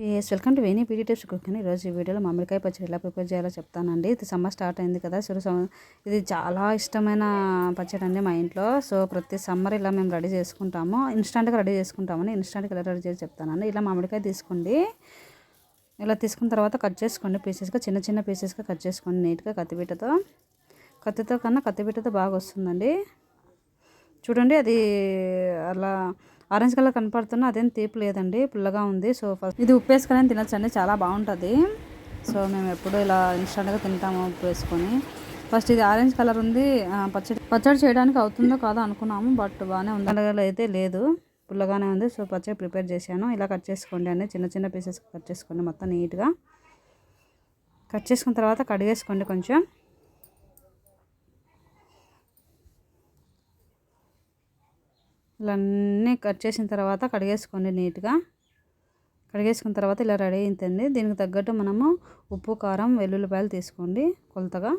Yes welcome to Veni PD tips cooking ఈరోజు ఈ వీడియోలో మామిడికాయ పచ్చడి ఎలా ప్రిపేర్ చేయాలో చెప్తానండి. ఇది సమ్మర్ స్టార్ట్ అయింది కదా సో సమ్- ఇది చాలా ఇష్టమైన పచ్చడి అండి మా ఇంట్లో. సో ప్రతి సమ్మర్ ఇలా మేము రెడీ చేసుకుంటాము. ఇన్స్టాంట్గా రెడీ చేసుకుంటామని ఇన్స్టాంట్గా ఎలా రెడీ చేసి చెప్తానండి. ఇలా మామిడికాయ తీసుకోండి. ఇలా తీసుకున్న తర్వాత కట్ చేసుకోండి పీసెస్గా చిన్న చిన్న పీసెస్గా కట్ చేసుకోండి నీట్గా కత్తిపీటతో. కత్తితో కన్నా కత్తిపీటతో బాగా వస్తుందండి. చూడండి అది అలా ఆరెంజ్ కలర్ కనపడుతున్నా అదేం తీపి లేదండి పుల్లగా ఉంది. సో ఫస్ట్ ఇది ఉప్పు వేసుకొని తినచ్చండి చాలా బాగుంటుంది. సో మేము ఎప్పుడు ఇలా ఇన్స్టెంట్గా తింటాము ఉప్పు వేసుకొని ఫస్ట్ ఇది ఆరెంజ్ కలర్ ఉంది పచ్చడి పచ్చడి చేయడానికి అవుతుందో కాదో అనుకున్నాము బట్ బాగానే ఉంది. అయితే లేదు పుల్లగానే ఉంది. సో పచ్చడి ప్రిపేర్ చేశాను. ఇలా కట్ చేసుకోండి అండి చిన్న చిన్న పీసెస్ కట్ చేసుకోండి మొత్తం నీట్గా. కట్ చేసుకున్న తర్వాత కడిగేసుకోండి కొంచెం. ఇలా అన్నీ కట్ చేసిన తర్వాత కడిగేసుకోండి నీట్గా. కడిగేసుకున్న తర్వాత ఇలా రెడీ అయిందండి దీనికి తగ్గట్టు మనము ఉప్పు కారం వెల్లుల్లిపాయలు తీసుకోండి కొలతగా.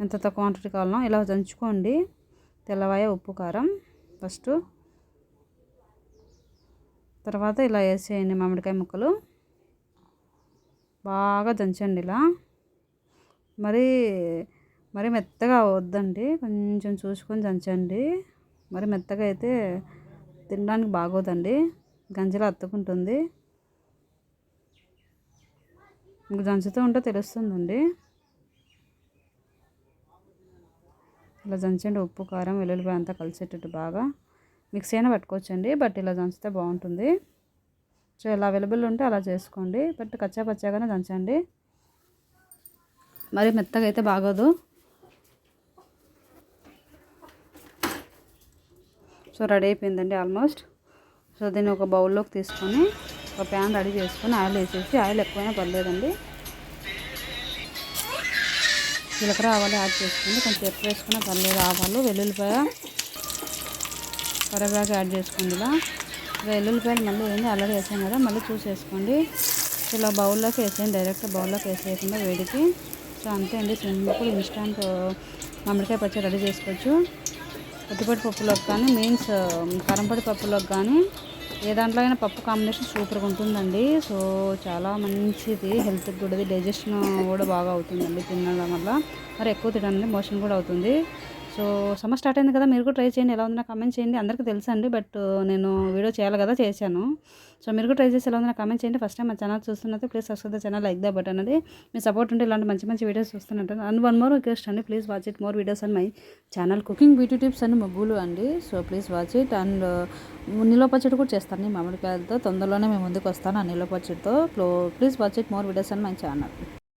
ఎంత క్వాంటిటీ కావాలనో ఇలా దంచుకోండి. తెల్లవాయ ఉప్పు కారం ఫస్ట్. తర్వాత ఇలా వేసేయండి మామిడికాయ ముక్కలు. బాగా దంచండి ఇలా. మరి మరి మెత్తగా వద్దండి. కొంచెం చూసుకొని దంచండి. మరి మెత్తగా అయితే తినడానికి బాగోదండి. గంజిలో అత్తుకుంటుంది. మీకు దంచుతూ ఉంటే తెలుస్తుందండి. ఇలా జంచండి ఉప్పు కారం వెల్లుల్లిపాయ అంతా కలిసేటట్టు బాగా. మిక్సీ అయినా పట్టుకోవచ్చండి బట్ ఇలా దంచితే బాగుంటుంది. సో ఇలా అవైలబుల్ ఉంటే అలా చేసుకోండి. బట్ కచ్చా పచ్చాగానే దంచండి. మరి మెత్తగా అయితే బాగోదు. సో రెడీ అయిపోయిందండి ఆల్మోస్ట్. సో దీన్ని ఒక బౌల్లోకి తీసుకొని ఒక ప్యాన్ రెడీ చేసుకొని ఆయిల్ వేసేసి ఆయిల్ ఎక్కువైనా పర్లేదండి. జీలకర్ర ఆవాలు యాడ్ చేసుకోండి కొంచెం ఎక్కువ వేసుకున్నా పర్లేదు. ఆవాలు వెల్లుల్లిపాయ కరివేపాకు యాడ్ చేసుకోండి ఇలా. వెల్లుల్లిపాయలు మళ్ళీ ఏంది? అల్లరి వేసాం కదా మళ్ళీ చూసి వేసుకోండి ఇలా బౌల్లోకి వేసేయండి డైరెక్ట్ బౌల్లోకి వేసేయకుండా వేడికి. సో అంతే అండి సింపుల్ ఇన్స్టాంట్ మామిడికాయ పచ్చడి రెడీ చేసుకోవచ్చు. కొద్దిపొడి పప్పులోకి కానీ మీన్స్ um, కారంపొడి పప్పులోకి కానీ ఏ దాంట్లో అయినా పప్పు కాంబినేషన్ సూపర్గా ఉంటుందండి. సో చాలా మంచిది హెల్త్కి కూడా డైజెషన్ కూడా బాగా అవుతుందండి తినడం వల్ల. మరి ఎక్కువ తినడం మోషన్ కూడా అవుతుంది. సో సమ్మర్ స్టార్ట్ అయింది కదా మీరు కూడా ట్రై చేయండి. ఎలా ఉందో నాకు కమెంట్ చేయండి. అందరికీ తెలుసు అండి బట్ నేను వీడియో చేయాలి కదా చేశాను. సో మీరు కూడా ట్రై చేసి ఎలా ఉందో నాకు కమెంట్ చేయండి. ఫస్ట్ టైం మా ఛానల్ చూస్తున్నట్టు please subscribe the channel like the button అనేది. మీ సపోర్ట్ ఉంటే ఇలాంటి మంచి మంచి వీడియోస్ చూస్తున్నట్టు. అండ్ వన్ మోర్ రిక్వెస్ట్ అండి please watch it more videos and my channel cooking beauty tips and మగ్గులు అండి. So please watch it and నిలో పచ్చడి కూడా చేస్తాను మామిడికాయలతో. తొందరలోనే మేము ముందుకు వస్తాను ఆ నిలో పచ్చడితో. Please watch it more videos and my channel